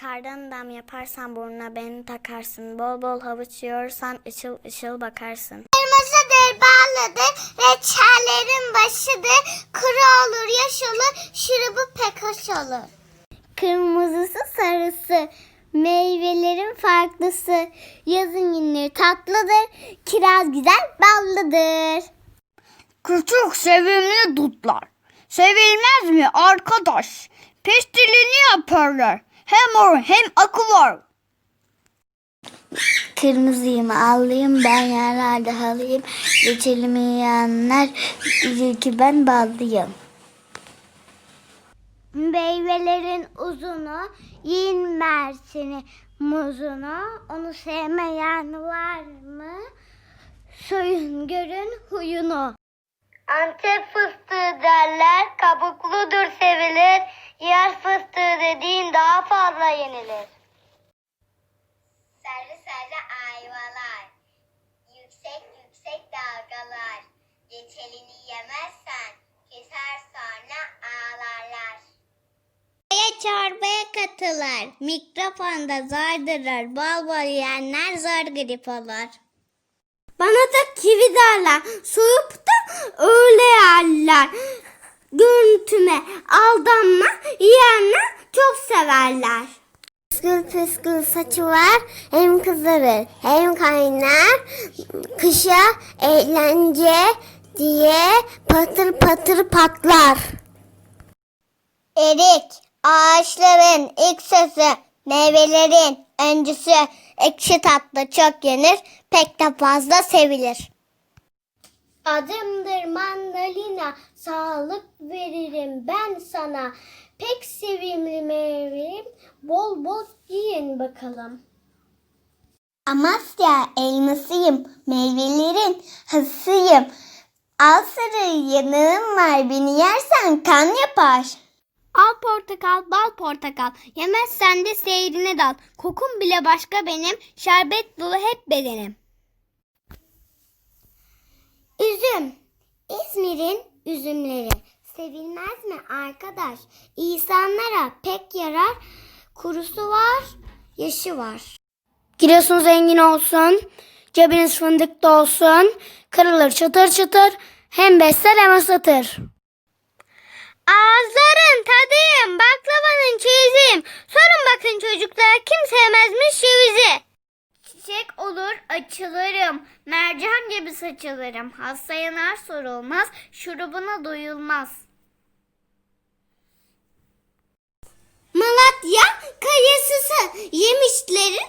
Kardan dam yaparsan burnuna beni takarsın. Bol bol havuç yiyorsan ışıl ışıl bakarsın. Kırmızıdır, ballıdır, reçellerin başıdır. Kuru olur, yaş olur, şurubu pek hoş olur. Kırmızısı, sarısı, meyvelerin farklısı. Yazın yine tatlıdır, kiraz güzel, ballıdır. Küçük sevimli dutlar. Sevilmez mi arkadaş? Pestilini yaparlar. Hem or hem akı var. Kırmızıyım, allıyım, ben yerlerde halıyım. Reçelimi yiyenler bilir ki ben ballıyım. Meyvelerin uzunu, yiyin mersini, muzunu. Onu sevmeyen var mı? Soyun görün huyunu. Antep fıstığı derler, kabukludur sevilir. Yer fıstığı daha fazla yenilir. Sarı sarı ayvalar, yüksek yüksek dalgalar. Reçelini yemezsen keser sonra ağlarlar. Çaya çorbaya katılır, mikrofonda zardırır, bol bol yiyenler zor grip olur. Bana da kivi derler, soyup da öyle yerler. Görüntüme aldanma, yiyenler çok severler. Püskül püskül saçı var. Hem kızarır hem kaynar. Kışa eğlence diye patır patır patlar. Erik ağaçların ilk sesi meyvelerin öncüsü ekşi tatlı çok yenir pek de fazla sevilir. Adımdır mandalina, sağlık veririm ben sana. Pek sevimli meyvem, bol bol yiyin bakalım. Amasya elmasıyım, meyvelerin hasıyım. Al sarı yanığım var, beni yersen kan yapar. Al portakal, bal portakal. Yemezsen de seyrine dal. Kokum bile başka benim, şerbet dolu hep bedenim. İzmir'in üzümleri. Sevilmez mi arkadaş? İnsanlara pek yarar. Kurusu var, yaşı var. Giresun zengin olsun. Cebiniz fındıklı olsun. Kırılır çıtır çıtır. Hem besler hem ısıtır. Ağızların olur açılırım. Mercan gibi saçılırım. Hasta yanar sorulmaz. Şurubuna doyulmaz. Malatya kayasısı yemişlerin